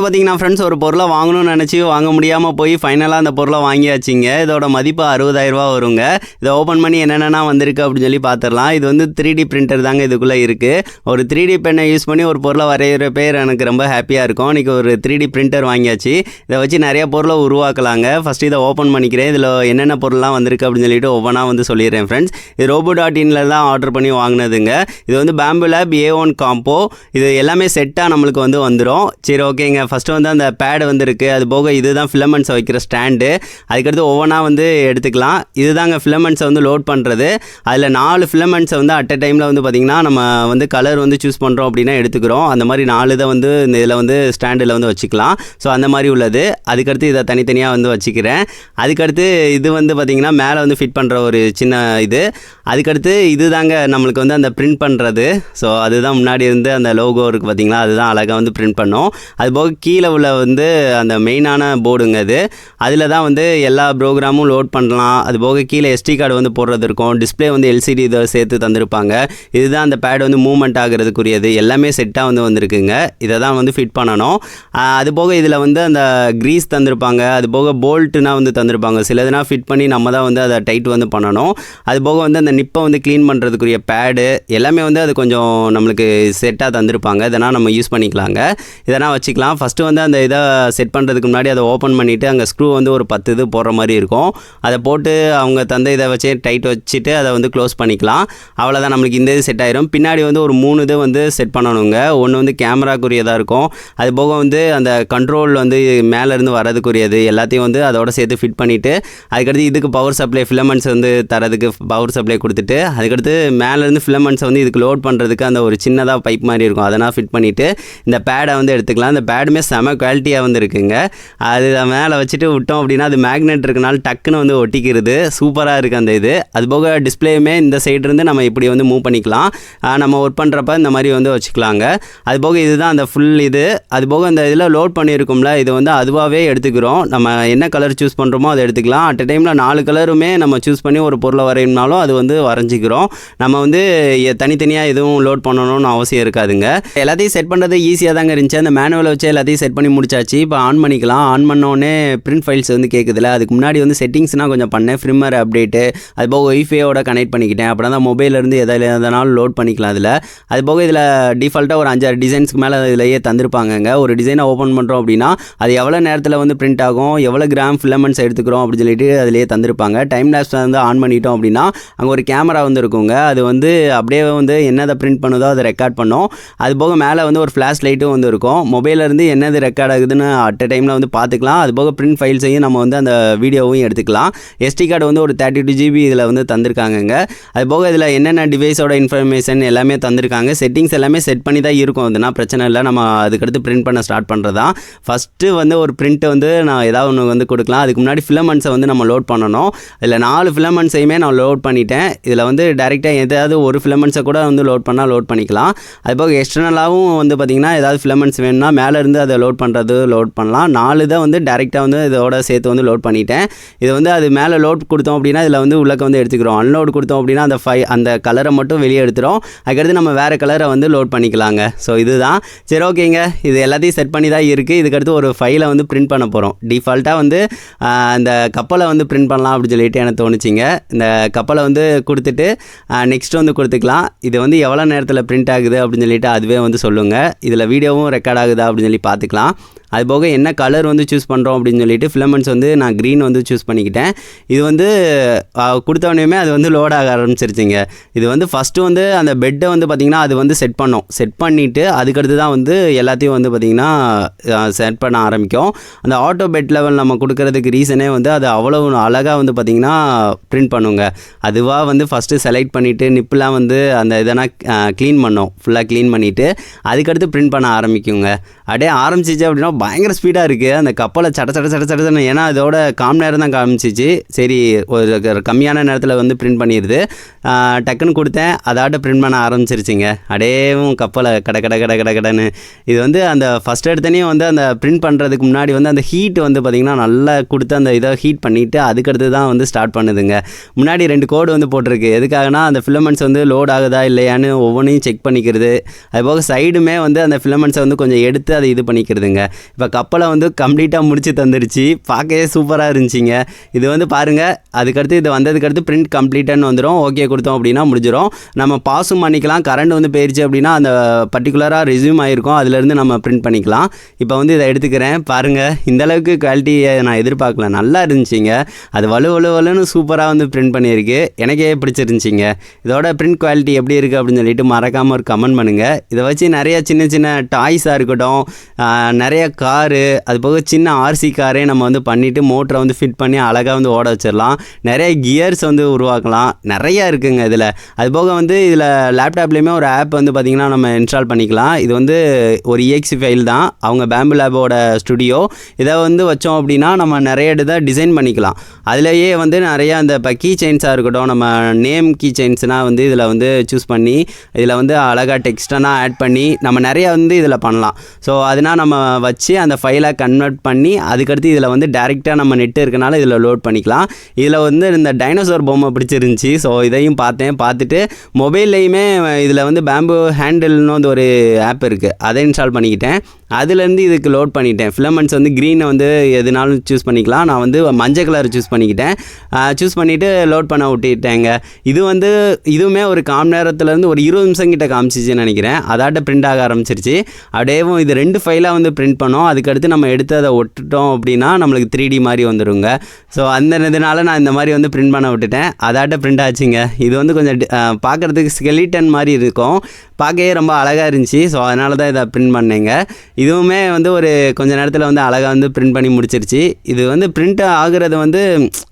வந்து பார்த்தீங்கன்னா ஃப்ரெண்ட்ஸ் ஒரு பொருளை வாங்கணும்னு நினச்சி வாங்க முடியாமல் போய் ஃபைனலாக அந்த பொருளை வாங்கியாச்சுங்க. இதோட மதிப்பு அறுபதாயிரரூபா வருங்க. இதை ஓப்பன் பண்ணி என்னென்னா வந்திருக்கு அப்படின்னு சொல்லி பார்த்துடலாம் இது வந்து த்ரீ டி பிரிண்டர் தாங்க இதுக்குள்ளே இருக்குது ஒரு த்ரீ டி பெண்ணை யூஸ் பண்ணி ஒரு பொருளை வரைகிற பேர் எனக்கு ரொம்ப ஹாப்பியாக இருக்கும். இன்றைக்கி ஒரு த்ரீ டி பிரிண்டர் வாங்கியாச்சு. இதை வச்சு நிறைய பொருளை உருவாக்கலாங்க. ஃபஸ்ட்டு இதை ஓப்பன் பண்ணிக்கிறேன். இதில் என்னென்ன பொருள்லாம் வந்திருக்கு அப்படின்னு சொல்லிட்டு ஒவ்வொன்றா வந்து சொல்லிடுறேன் ஃப்ரெண்ட்ஸ் இது ரோபோ டாட் இனில் தான் ஆர்டர் பண்ணி வாங்கினதுங்க. இது வந்து Bambu Lab A one combo இது எல்லாமே செட்டாக நம்மளுக்கு வந்து வந்துடும் சரி ஓகேங்க ஃபஸ்ட்டு வந்து அந்த பேடு வந்து இருக்குது அது போக இதுதான் ஃபிலமெண்ட்ஸை வைக்கிற ஸ்டாண்டு அதுக்கடுத்து ஒவ்வொன்றா வந்து எடுத்துக்கலாம். இதுதாங்க ஃபிலமெண்ட்ஸை வந்து லோட் பண்ணுறது அதில் நாலு ஃபிலமெண்ட்ஸை வந்து அட் அ டைமில் வந்து பார்த்திங்கன்னா நம்ம வந்து கலர் வந்து சூஸ் பண்ணுறோம் அப்படின்னா எடுத்துக்கிறோம். அந்த மாதிரி நாலு இதை வந்து இந்த இதில் வந்து ஸ்டாண்டில் வந்து வச்சுக்கலாம். ஸோ அந்த மாதிரி உள்ளது. அதுக்கடுத்து இதை தனித்தனியாக வந்து வச்சுக்கிறேன். அதுக்கடுத்து இது வந்து பார்த்திங்கன்னா மேலே வந்து ஃபிட் பண்ணுற ஒரு சின்ன இது. அதுக்கடுத்து இது தாங்க நம்மளுக்கு வந்து அந்த பிரிண்ட் பண்ணுறது ஸோ அதுதான் முன்னாடி இருந்து அந்த லோகோ இருக்குது பார்த்திங்களா அதுதான் அழகாக வந்து பிரிண்ட் பண்ணோம். அது போக கீழே உள்ள வந்து அந்த மெயினான போர்டுங்க அது. அதில் தான் வந்து எல்லா ப்ரோக்ராமும் லோட் பண்ணலாம். அது போக கீழே எஸ்டி கார்டு வந்து போடுறது இருக்கும். டிஸ்ப்ளே வந்து எல்சிடி இதை சேர்த்து தந்திருப்பாங்க. இதுதான் அந்த பேட் வந்து மூவ்மெண்ட் ஆகிறதுக்குரியது. எல்லாமே செட்டாக வந்து வந்திருக்குங்க. இதை தான் வந்து ஃபிட் பண்ணணும். அது போக இதில் வந்து அந்த க்ரீஸ் தந்திருப்பாங்க. அது போக போல்ட்டுனா வந்து தந்திருப்பாங்க. சிலதுனா ஃபிட் பண்ணி நம்ம தான் வந்து அதை டைட் வந்து பண்ணணும். அது போக வந்து அந்த நிப்பை வந்து க்ளீன் பண்ணுறதுக்குரிய பேடு எல்லாமே வந்து அது கொஞ்சம் நம்மளுக்கு செட்டாக தந்திருப்பாங்க. இதெல்லாம் நம்ம யூஸ் பண்ணிக்கலாங்க. இதெல்லாம் வச்சுக்கலாம். ஃபஸ்ட்டு வந்து அந்த இதை செட் பண்ணுறதுக்கு முன்னாடி அதை ஓப்பன் பண்ணிவிட்டு அங்கே ஸ்க்ரூ வந்து ஒரு பத்து இது போடுற மாதிரி இருக்கும். அதை போட்டு அவங்க தந்த இதை வச்சு டைட் வச்சுட்டு அதை வந்து க்ளோஸ் பண்ணிக்கலாம். அவ்வளோதான் நம்மளுக்கு இந்த இது செட் ஆயிரும். பின்னாடி வந்து ஒரு மூணு இது வந்து செட் பண்ணணுங்க. ஒன்று வந்து கேமராக்குரியதாக இருக்கும். அது போக வந்து அந்த கண்ட்ரோல் வந்து மேலேருந்து வரதுக்குரியது எல்லாத்தையும் வந்து அதோட சேர்த்து ஃபிட் பண்ணிவிட்டு அதுக்கடுத்து இதுக்கு பவர் சப்ளை ஃபிலமெண்ட்ஸ் வந்து தரதுக்கு பவர் சப்ளை கொடுத்துட்டு அதுக்கடுத்து மேலேருந்து ஃபிலமெண்ட்ஸை வந்து இதுக்கு லோட் பண்ணுறதுக்கு அந்த ஒரு சின்னதாக பைப் மாதிரி இருக்கும். அதெல்லாம் ஃபிட் பண்ணிவிட்டு இந்த பேடை வந்து எடுத்துக்கலாம். இந்த பேடுமே செம குவாலிட்டியாக வந்து இருக்குங்க அது மேலே வச்சுட்டு விட்டோம் அப்படின்னா அது மேக்னெட் இருக்கனால டக்குன்னு வந்து ஒட்டிக்கிறது. சூப்பராக இருக்குது அந்த இது. அது போக டிஸ்பிளேயுமே இந்த சைட்லேருந்து நம்ம இப்படி வந்து மூவ் பண்ணிக்கலாம். நம்ம ஒர்க் பண்ணுறப்ப இந்த மாதிரி வந்து வச்சுக்கலாங்க. அது போக இதுதான் அந்த ஃபுல் இது. அது போக இந்த இதில் லோட் பண்ணியிருக்கோம்ல இது வந்து அதுவாகவே எடுத்துக்கிறோம். நம்ம என்ன கலர் சூஸ் பண்ணுறோமோ அதை எடுத்துக்கலாம். அட் டைமில் நாலு கலருமே நம்ம சூஸ் பண்ணி ஒரு பொருளை வரையணும்னாலும் அது வந்து வரைஞ்சிக்கிறோம். நம்ம வந்து தனித்தனியாக எதுவும் லோட் பண்ணணும்னு அவசியம் இருக்காதுங்க. எல்லாத்தையும் செட் பண்ணுறது ஈஸியாக தாங்க இருந்துச்சு. அந்த மேனுவலை வச்சு எல்லாத்தையும் செட் பண்ணி முடிச்சாச்சு. இப்போ ஆன் பண்ணிக்கலாம். ஆன் பண்ணோடனே பிரிண்ட் ஃபைல்ஸ் வந்து கேட்குதுல அதுக்கு முன்னாடி வந்து செட்டிங்ஸ்னால் கொஞ்சம் பண்ணேன். ஃப்ரிம்மர் அப்டேட்டு அது போக ஒய்ஃபையோட கனெக்ட் பண்ணிக்கிட்டேன். அப்புறம் தான் மொபைலேருந்து எதாவது எதனாலும் லோட் பண்ணிக்கலாம் அதில். அது போக இதில் டிஃபால்ட்டாக ஒரு அஞ்சாறு டிசைன்ஸ்க்கு மேலே இதிலேயே தந்திருப்பாங்கங்க. ஒரு டிசைனை ஓப்பன் பண்ணுறோம் அப்படின்னா அது எவ்வளோ நேரத்தில் வந்து பிரிண்ட் ஆகும்? எவ்வளோ கிராம் ஃபிலமெண்ட்ஸ் எடுத்துக்கிறோம் அப்படின்னு சொல்லிட்டு அதிலேயே தந்திருப்பாங்க. டைம் லேப்ஸ் வந்து ஆன் பண்ணிட்டோம் அப்படின்னா அங்கே ஒரு கேமரா வந்து இருக்குங்க. அது வந்து அப்படியே வந்து என்னதை பிரிண்ட் பண்ணுதோ அதை ரெக்கார்ட் பண்ணும். அது போக மேலே வந்து ஒரு ஃப்ளாஷ் லைட்டும் வந்து இருக்கும். மொபைலேருந்து என்ன என்னது ரெக்கார்ட் ஆகுதுன்னு அட் டைமில் வந்து பார்த்துக்கலாம். அது போக பிரிண்ட் ஃபைல்ஸையும் நம்ம வந்து அந்த வீடியோவையும் எடுத்துக்கலாம். எஸ்டி கார்டு வந்து ஒரு தேர்ட்டி டூ ஜிபி இதில் வந்து தந்திருக்காங்கங்க. அது போக இதில் என்னென்ன டிவைஸோட இன்ஃபர்மேஷன் எல்லாமே தந்திருக்காங்க. செட்டிங்ஸ் எல்லாமே செட் பண்ணி தான் இருக்கும். அதுனா பிரச்சனை இல்லை. நம்ம அதுக்கடுத்து பிரிண்ட் பண்ண ஸ்டார்ட் பண்ணுறதா ஃபஸ்ட்டு வந்து ஒரு பிரிண்ட் வந்து நான் ஏதாவது ஒன்று வந்து கொடுக்கலாம். அதுக்கு முன்னாடி ஃபிலமெண்ட்ஸை வந்து நம்ம லோட் பண்ணணும். இதில் நாலு ஃபிலமெண்ட்ஸையுமே நான் லோட் பண்ணிட்டேன். இதில் வந்து டேரெக்டாக எதாவது ஒரு ஃபிலமெண்ட்ஸை கூட வந்து லோட் பண்ணால் லோட் பண்ணிக்கலாம். அது போக எக்ஸ்டர்னலாகவும் வந்து பார்த்திங்கன்னா ஏதாவது ஃபிலமெண்ட்ஸ் வேணும்னா மேலே இருந்து அதை லோட் பண்ணுறது லோட் பண்ணலாம். நாலு இதை வந்து டேரெக்டாக வந்து இதோட சேர்த்து வந்து லோட் பண்ணிட்டேன். இது வந்து அது மேலே லோட் கொடுத்தோம் அப்படின்னா இதில் வந்து உள்ளக்க வந்து எடுத்துக்கிறோம். அன்லோட் கொடுத்தோம் அப்படின்னா அந்த ஃபை அந்த கலரை மட்டும் வெளியே எடுத்துரும். அதுக்கடுத்து நம்ம வேறு கலரை வந்து லோட் பண்ணிக்கலாங்க. ஸோ இதுதான். சரி ஓகேங்க இது எல்லாத்தையும் செட் பண்ணி தான் இருக்குது இதுக்கடுத்து ஒரு ஃபைலை வந்து பிரிண்ட் பண்ண போகிறோம் டிஃபால்ட்டாக வந்து அந்த கப்பலை வந்து பிரிண்ட் பண்ணலாம் அப்படின்னு சொல்லிட்டு எனக்கு தோணுச்சிங்க. இந்த கப்பலை வந்து கொடுத்துட்டு நெக்ஸ்ட் வந்து கொடுத்துக்கலாம். இது வந்து எவ்வளோ நேரத்தில் பிரிண்ட் ஆகுது அப்படின்னு சொல்லிட்டு அதுவே வந்து சொல்லுங்கள் இதில் வீடியோவும் ரெக்கார்ட் ஆகுதா அப்படின்னு சொல்லி பார்த்துக்கலாம். அது போக என்ன கலர் வந்து சூஸ் பண்ணுறோம் அப்படின்னு சொல்லிட்டு ஃபிலமெண்ட்ஸ் வந்து நான் க்ரீன் வந்து சூஸ் பண்ணிக்கிட்டேன். இது வந்து கொடுத்தவனையுமே அது வந்து லோட் ஆக ஆரம்பிச்சிருச்சுங்க. இது வந்து ஃபஸ்ட்டு வந்து அந்த பெட்டை வந்து பார்த்திங்கன்னா அது வந்து செட் பண்ணோம். செட் பண்ணிவிட்டு அதுக்கடுத்து தான் வந்து எல்லாத்தையும் வந்து பார்த்திங்கன்னா செட் பண்ண ஆரம்பிக்கும். அந்த ஆட்டோ பெட் லெவல் நம்ம கொடுக்கறதுக்கு ரீசனே வந்து அது அவ்வளோ அழகாக வந்து பார்த்திங்கன்னா பிரிண்ட் பண்ணுங்க. அதுவாக வந்து ஃபஸ்ட்டு செலக்ட் பண்ணிவிட்டு நிப்புலாம் வந்து அந்த இதெல்லாம் க்ளீன் பண்ணோம். ஃபுல்லாக க்ளீன் பண்ணிவிட்டு அதுக்கடுத்து பிரிண்ட் பண்ண ஆரம்பிக்குங்க. அப்படியே ஆரம்பிச்சிச்சு அப்படின்னா பயங்கர ஸ்பீடாக இருக்குது அந்த கப்பலை சட சட சட சடன்னு ஏன்னா அதோட காம் நேரம் தான் காமிச்சிச்சு. சரி ஒரு கம்மியான நேரத்தில் வந்து பிரிண்ட் பண்ணிடுது டக்குன்னு கொடுத்தேன். அதாட்ட பிரிண்ட் பண்ண ஆரம்பிச்சிருச்சுங்க. அடேவும் கப்பலை கட கட கட கட கடன்னு. இது வந்து அந்த ஃபஸ்ட் எடுத்தனே வந்து அந்த பிரிண்ட் பண்ணுறதுக்கு முன்னாடி வந்து அந்த ஹீட் வந்து பார்த்திங்கன்னா நல்லா கொடுத்து அந்த இதை ஹீட் பண்ணிவிட்டு அதுக்கடுத்து தான் வந்து ஸ்டார்ட் பண்ணுதுங்க. முன்னாடி ரெண்டு கோடு வந்து போட்டிருக்கு. எதுக்காகனா அந்த ஃபிலமெண்ட்ஸ் வந்து லோட் ஆகுதா இல்லையான்னு ஒவ்வொன்றையும் செக் பண்ணிக்கிறது. அதுபோக சைடுமே வந்து அந்த ஃபிலமெண்ட்ஸை வந்து கொஞ்சம் எடுத்து அதை இது பண்ணிக்கிறதுங்க. இப்போ கப்பலை வந்து கம்ப்ளீட்டாக முடிச்சு தந்துருச்சு. பார்க்கவே சூப்பராக இருந்துச்சுங்க. இது வந்து பாருங்கள் அதுக்கடுத்து இது வந்ததுக்கடுத்து பிரிண்ட் கம்ப்ளீட்டான்னு வந்துடும் ஓகே கொடுத்தோம் அப்படின்னா முடிஞ்சிடும் நம்ம பாஸும் பண்ணிக்கலாம். கரண்ட் வந்து போயிடுச்சு அப்படின்னா அந்த பர்டிகுலராக ரெஸ்யூம் ஆகிருக்கும் அதுலேருந்து நம்ம பிரிண்ட் பண்ணிக்கலாம். இப்போ வந்து இதை எடுத்துக்கிறேன். பாருங்கள் இந்த அளவுக்கு குவாலிட்டியை நான் எதிர்பார்க்கல. நல்லா இருந்துச்சுங்க. அது வலு வலு வலுன்னு சூப்பராக வந்து பிரிண்ட் பண்ணியிருக்கு. எனக்கே பிடிச்சிருந்துச்சிங்க. இதோட பிரிண்ட் குவாலிட்டி எப்படி இருக்குது அப்படின்னு சொல்லிட்டு மறக்காமல் ஒரு கமெண்ட் பண்ணுங்கள் இதை வச்சு நிறைய சின்ன சின்ன டாய்ஸாக இருக்கட்டும் நிறைய காரு அது போக சின்ன ஆர்சி காரே நம்ம வந்து பண்ணிவிட்டு மோட்டரை வந்து ஃபிட் பண்ணி அழகாக வந்து ஓட வச்சிடலாம். நிறைய கியர்ஸ் வந்து உருவாக்கலாம். நிறைய இருக்குங்க இதில். அது போக வந்து இதில் லேப்டாப்லேயுமே ஒரு ஆப் வந்து பார்த்திங்கன்னா நம்ம இன்ஸ்டால் பண்ணிக்கலாம். இது வந்து ஒரு EXE ஃபைல் தான். அவங்க பேம்பு லேபோட ஸ்டுடியோ இதை வந்து வச்சோம் அப்படின்னா நம்ம நிறைய இதை டிசைன் பண்ணிக்கலாம். அதுலேயே வந்து நிறைய அந்த இப்போ கீ செயின்ஸாக இருக்கட்டும் நம்ம நேம் கீ செயின்ஸ்னால் வந்து இதில் வந்து சூஸ் பண்ணி இதில் வந்து அழகாக டெக்ஸ்டனாக ஆட் பண்ணி நம்ம நிறைய வந்து இதில் பண்ணலாம். ஸோ அதனால் நம்ம வச்சு அந்த ஃபைலை கன்வெர்ட் பண்ணி அதுக்கடுத்து இதில் வந்து டேரெக்டாக நம்ம நெட்டு இருக்கனால இதில் லோட் பண்ணிக்கலாம். இதில் வந்து இந்த டைனோசர் பொம்மை பிடிச்சிருந்துச்சி. ஸோ இதையும் பார்த்தேன். பார்த்துட்டு மொபைல்லையுமே இதில் வந்து பேம்பு ஹேண்டில்னு வந்து ஒரு ஆப் இருக்குது அதை இன்ஸ்டால் பண்ணிக்கிட்டேன். அதுலேருந்து இதுக்கு லோட் பண்ணிட்டேன். ஃபிலமெண்ட்ஸ் வந்து க்ரீனை வந்து எதுனாலும் சூஸ் பண்ணிக்கலாம். நான் வந்து மஞ்சள் கலர் சூஸ் பண்ணிக்கிட்டேன். சூஸ் பண்ணிவிட்டு லோட் பண்ண விட்டுட்டேங்க. இது வந்து இதுவுமே ஒரு காம் நேரத்துலேருந்து ஒரு இருபது நிமிஷம் கிட்ட காமிச்சிச்சுன்னு நினைக்கிறேன். அதாட்ட பிரிண்ட் ஆக ஆரம்பிச்சிருச்சு. அப்படியேவும் இது ரெண்டு ஃபைலாக வந்து பிரிண்ட் பண்ணோம். அதுக்கடுத்து நம்ம எடுத்து அதை ஒட்டுட்டோம் அப்படின்னா நம்மளுக்கு த்ரீ டி மாதிரி வந்துடுங்க ஸோ அந்த இதனால் நான் இந்த மாதிரி வந்து பிரிண்ட் பண்ண விட்டுட்டேன். அதாட்ட பிரிண்ட் ஆச்சுங்க. இது வந்து கொஞ்சம் பார்க்குறதுக்கு பார்க்கறதுக்கு ஸ்கெலிட்டன் மாதிரி இருக்கும். பார்க்கவே ரொம்ப அழகாக இருந்துச்சு. ஸோ அதனால தான் இதை பிரிண்ட் பண்ணேங்க. இதுவுமே வந்து ஒரு கொஞ்ச நேரத்தில் வந்து அழகாக வந்து பிரிண்ட் பண்ணி முடிச்சிருச்சு. இது வந்து பிரிண்ட் ஆகுறது வந்து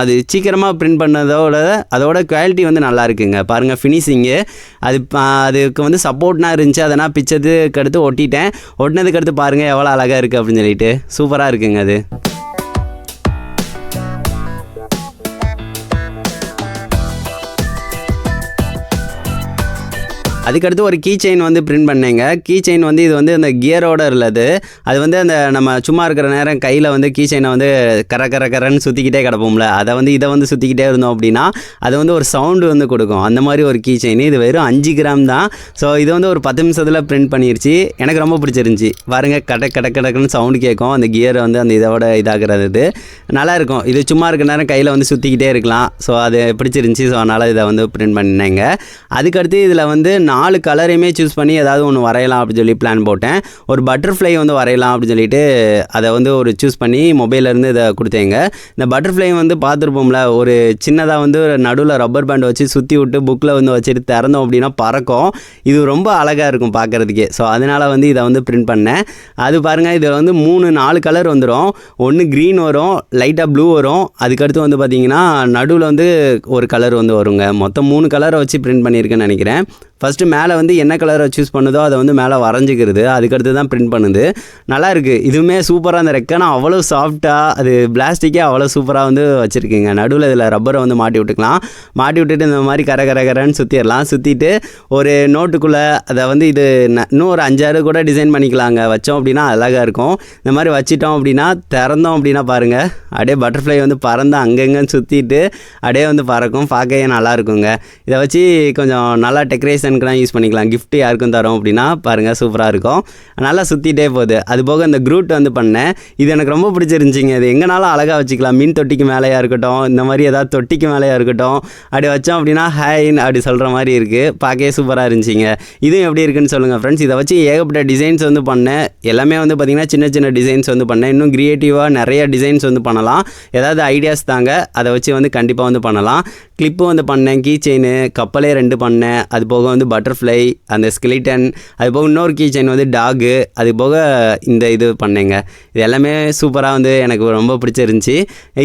அது சீக்கிரமாக பிரிண்ட் பண்ணதோட அதோட குவாலிட்டி வந்து நல்லா இருக்குங்க. பாருங்கள் ஃபினிஷிங்கு அது அதுக்கு வந்து சப்போர்ட்னா இருந்துச்சு. அதை நான் பிச்சதுக்கு அடுத்து ஒட்டிட்டேன். ஒட்டினதுக்கு எடுத்து பாருங்கள் எவ்வளோ அழகாக இருக்குது அப்படின்னு சொல்லிட்டு. சூப்பராக இருக்குங்க அது. அதுக்கடுத்து ஒரு கீ செயின் வந்து பிரிண்ட் பண்ணேங்க. கீ செயின் வந்து இது வந்து அந்த கியரோட உள்ளது அது. வந்து அந்த நம்ம சும்மா இருக்கிற நேரம் கையில் வந்து கீ செயினை வந்து கர கர கரன்னு சுற்றிக்கிட்டே கிடப்போம்ல. அதை வந்து இதை வந்து சுற்றிக்கிட்டே இருந்தோம் அப்படின்னா அது வந்து ஒரு சவுண்டு வந்து கொடுக்கும். அந்த மாதிரி ஒரு கீ செயின் இது வெறும் அஞ்சு கிராம் தான். ஸோ இது வந்து ஒரு பத்து நிமிஷத்தில் பிரிண்ட் பண்ணிருச்சு. எனக்கு ரொம்ப பிடிச்சிருந்துச்சி. பாருங்க கடக் கடக் கடக்குன்னு சவுண்டு கேட்கும். அந்த கியர் வந்து அந்த இதோட இதாகிறது இது. நல்லாயிருக்கும் இது சும்மா இருக்கிற நேரம் கையில் வந்து சுற்றிக்கிட்டே இருக்கலாம். ஸோ அது பிடிச்சிருந்துச்சி. ஸோ அதனால் இதை வந்து பிரிண்ட் பண்ணினேங்க. அதுக்கடுத்து இதில் வந்து நாலு கலரையுமே சூஸ் பண்ணி ஏதாவது ஒன்று வரையலாம் அப்படின்னு சொல்லி பிளான் போட்டேன். ஒரு பட்டர்ஃப்ளை வந்து வரையலாம் அப்படின்னு சொல்லிட்டு அதை வந்து ஒரு சூஸ் பண்ணி மொபைலேருந்து இதை கொடுத்தேங்க. இந்த பட்டர்ஃப்ளை வந்து பார்த்துருப்போம்ல ஒரு சின்னதாக வந்து நடுவில் ரப்பர் பேண்ட் வச்சு சுற்றி விட்டு புக்கில் வந்து வச்சுட்டு திறந்தோம் அப்படின்னா பறக்கும். இது ரொம்ப அழகாக இருக்கும் பார்க்குறதுக்கே. ஸோ அதனால் வந்து இதை வந்து பிரிண்ட் பண்ணேன். அது பாருங்கள் இதில் வந்து மூணு நாலு கலர் வந்துடும் ஒன்று க்ரீன் வரும் லைட்டாக ப்ளூ வரும். அதுக்கடுத்து வந்து பார்த்திங்கன்னா நடுவில் வந்து ஒரு கலர் வந்து வருங்க. மொத்தம் மூணு கலரை வச்சு பிரிண்ட் பண்ணியிருக்கேன்னு நினைக்கிறேன். ஃபஸ்ட்டு மேலே வந்து என்ன கலரை சூஸ் பண்ணுதோ அதை வந்து மேலே வரைஞ்சிக்கிறது. அதுக்கடுத்து தான் பிரிண்ட் பண்ணுது. நல்லா இருக்குது இதுவுமே சூப்பராக அந்த ரெக்கைனா அவ்வளோ சாஃப்டாக அது பிளாஸ்டிக்கே அவ்வளோ சூப்பராக வந்து வச்சுருக்குங்க. நடுவில் இதில் ரப்பரை வந்து மாட்டி விட்டுக்கலாம். மாட்டி விட்டுட்டு இந்த மாதிரி கர கர கரன்னு சுற்றிடலாம் சுற்றிட்டு ஒரு நோட்டுக்குள்ளே அதை வந்து இது ந- இன்னும் ஒரு அஞ்சாறு கூட டிசைன் பண்ணிக்கலாங்க. வச்சோம் அப்படின்னா அழகாக இருக்கும். இந்த மாதிரி வச்சிட்டோம் அப்படின்னா திறந்தோம் அப்படின்னா பாருங்கள் அப்படியே பட்டர்ஃப்ளை வந்து பறந்து அங்கங்கன்னு சுற்றிட்டு அப்படியே வந்து பறக்கும். பார்க்கவே நல்லா இருக்குங்க. இதை வச்சு கொஞ்சம் நல்லா ஃபங்க்ஷனுக்குலாம் யூஸ் பண்ணிக்கலாம். கிஃப்ட் யாருக்கும் தரோம் அப்படின்னா பாருங்கள் சூப்பராக இருக்கும். நல்லா சுற்றிட்டே போகுது. அது போக இந்த க்ரூட் வந்து பண்ணேன். இது எனக்கு ரொம்ப பிடிச்சிருந்துச்சிங்க. இது எங்கனாலும் அழகாக வச்சுக்கலாம். மீன் தொட்டிக்கு மேலேயா இருக்கட்டும் இந்த மாதிரி ஏதாவது தொட்டிக்கு மேலேயா இருக்கட்டும். அப்படி வச்சோம் அப்படின்னா ஹேன் அப்படி சொல்கிற மாதிரி இருக்குது பார்க்கவே சூப்பராக இருந்துச்சிங்க. இதுவும் எப்படி இருக்குன்னு சொல்லுங்கள் ஃப்ரெண்ட்ஸ் இதை வச்சு ஏகப்பட்ட டிசைன்ஸ் வந்து பண்ணேன். எல்லாமே வந்து பார்த்திங்கன்னா சின்ன சின்ன டிசைன்ஸ் வந்து பண்ணேன். இன்னும் க்ரியேட்டிவாக நிறைய டிசைன்ஸ் வந்து பண்ணலாம். ஏதாவது ஐடியாஸ் தாங்க அதை வச்சு வந்து கண்டிப்பாக வந்து பண்ணலாம். கிளிப்பு வந்து பண்ணேன் கீ செயின் கப்பலே ரெண்டு பண்ணேன் அது போக வந்து பட்டர்ஃப்ளை அந்த ஸ்கெலிட்டன் அது போக இன்னொரு கீ செயின் வந்து டாகு அது போக இந்த இது பண்ணேங்க. இது எல்லாமே சூப்பராக வந்து எனக்கு ரொம்ப பிடிச்சிருந்துச்சி.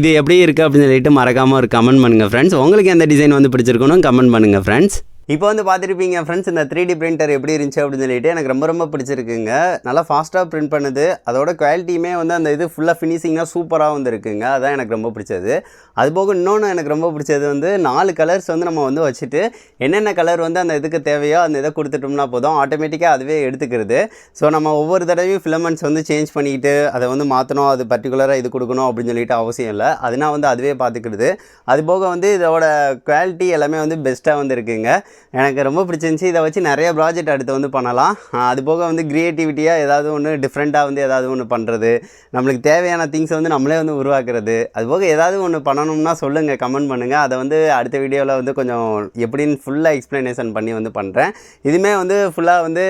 இது எப்படி இருக்குது அப்படின்னு சொல்லிட்டு மறக்காமல் ஒரு கமெண்ட் பண்ணுங்கள் ஃப்ரெண்ட்ஸ் உங்களுக்கு எந்த டிசைன் வந்து பிடிச்சிருக்கணும் கமெண்ட் பண்ணுங்கள் ஃப்ரெண்ட்ஸ் இப்போ வந்து பார்த்துருப்பீங்க ஃப்ரெண்ட்ஸ் இந்த த்ரீ டி பிரிண்டர் எப்படி இருந்துச்சு அப்படின்னு சொல்லிட்டு எனக்கு ரொம்ப ரொம்ப பிடிச்சிருக்குங்க. நல்லா ஃபாஸ்ட்டாக பிரிண்ட் பண்ணுது. அதோட குவாலிட்டியுமே வந்து அந்த இது ஃபுல்லாக ஃபினிஷிங்காக சூப்பராக வந்து இருக்குங்க அதான் எனக்கு ரொம்ப பிடிச்சது. அது போக இன்னொன்று எனக்கு ரொம்ப பிடிச்சது வந்து நாலு கலர்ஸ் வந்து நம்ம வந்து வச்சுட்டு என்னென்ன கலர் வந்து அந்த இதுக்கு தேவையோ அந்த இதை கொடுத்துட்டோம்னா போதும். ஆட்டோமேட்டிக்காக அதுவே எடுத்துக்கிறது. ஸோ நம்ம ஒவ்வொரு தடவையும் ஃபிலமெண்ட்ஸ் வந்து சேஞ்ச் பண்ணிக்கிட்டு அதை வந்து மாற்றணும் அது பர்டிகுலராக இது கொடுக்கணும் அப்படின்னு சொல்லிட்டு அவசியம் இல்லை. அதனால் வந்து அதுவே பார்த்துக்கிடுது அது போக வந்து இதோட குவாலிட்டி எல்லாமே வந்து பெஸ்ட்டாக வந்து இருக்குங்க எனக்கு ரொம்ப பிடிச்சிருந்துச்சி. இதை வச்சு நிறைய ப்ராஜெக்ட் அடுத்து வந்து பண்ணலாம். அது போக வந்து க்ரியேட்டிவிட்டியாக ஏதாவது ஒன்று டிஃப்ரெண்ட்டாக வந்து ஏதாவது ஒன்று பண்ணுறது நம்மளுக்கு தேவையான திங்ஸை வந்து நம்மளே வந்து உருவாக்குறது. அது போக ஏதாவது ஒன்று பண்ணணும்னா சொல்லுங்கள் கமெண்ட் பண்ணுங்கள் அதை வந்து அடுத்த வீடியோவில் வந்து கொஞ்சம் எப்படின்னு ஃபுல்லாக எக்ஸ்ப்ளனேஷன் பண்ணி வந்து பண்ணுறேன் இதுவுமே வந்து ஃபுல்லாக வந்து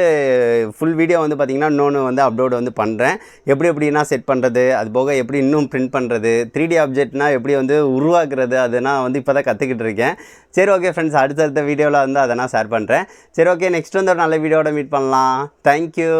ஃபுல் வீடியோ வந்து பார்த்திங்கன்னா இன்னொன்று வந்து அப்லோடு வந்து பண்ணுறேன் எப்படி எப்படின்னா செட் பண்ணுறது அது போக எப்படி இன்னும் பிரிண்ட் பண்ணுறது த்ரீ டி ஆப்ஜெக்ட்னால் எப்படி வந்து உருவாக்குறது அது நான் வந்து இப்போ தான் கற்றுக்கிட்டு இருக்கேன். சரி ஓகே ஃப்ரெண்ட்ஸ் அடுத்தடுத்த வீடியோவில் வந்து அதை நான் ஷேர் பண்ணுறேன் சரி ஓகே நெக்ஸ்ட் வந்து ஒரு நல்ல வீடியோட மீட் பண்ணலாம். தேங்க்யூ